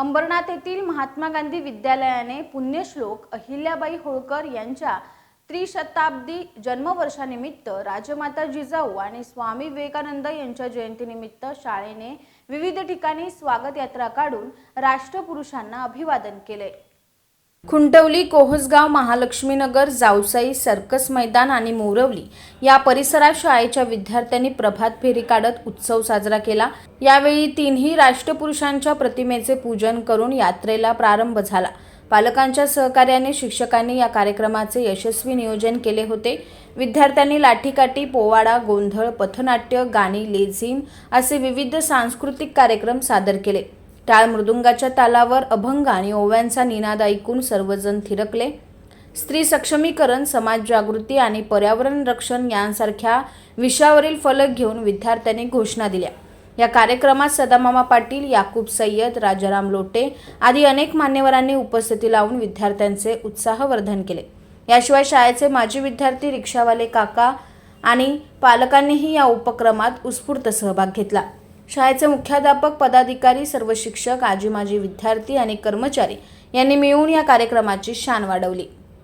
अंबरनाथ येथील महात्मा गांधी विद्यालयाने पुण्यश्लोक अहिल्याबाई होळकर यांच्या त्रिशताब्दी जन्मवर्षानिमित्त राजमाता जिजाऊ आणि स्वामी विवेकानंद यांच्या जयंतीनिमित्त शाळेने विविध ठिकाणी स्वागत यात्रा काढून राष्ट्रपुरुषांना अभिवादन केले. खुंटवली कोहसगाव महालक्ष्मीनगर जावसाई सर्कस मैदान आणि मोरवली या परिसरात शाळेच्या विद्यार्थ्यांनी प्रभात फेरी काढत उत्सव साजरा केला. यावेळी तीनही राष्ट्रपुरुषांच्या प्रतिमेचे पूजन करून यात्रेला प्रारंभ झाला. पालकांच्या सहकार्याने शिक्षकांनी या कार्यक्रमाचे यशस्वी नियोजन केले होते. विद्यार्थ्यांनी लाठीकाठी पोवाडा गोंधळ पथनाट्य गाणी लेझिम असे विविध सांस्कृतिक कार्यक्रम सादर केले. टाळ मृदुंगाच्या तालावर अभंग आणि ओव्यांचा निनाद ऐकून सर्वजण थिरकले. स्त्री सक्षमीकरण समाज जागृती आणि पर्यावरण रक्षण यांसारख्या विषयावरील फलक घेऊन विद्यार्थ्यांनी घोषणा दिल्या. या कार्यक्रमात सदामामा पाटील याकूब सय्यद राजाराम लोटे आदी अनेक मान्यवरांनी उपस्थिती लावून विद्यार्थ्यांचे उत्साहवर्धन केले. याशिवाय शाळेचे माजी विद्यार्थी रिक्षावाले काका आणि पालकांनीही या उपक्रमात उत्स्फूर्त सहभाग घेतला. शाळेचे मुख्याध्यापक पदाधिकारी सर्व शिक्षक आजी माजी विद्यार्थी आणि कर्मचारी यांनी मिळून या कार्यक्रमाची शान वाढवली.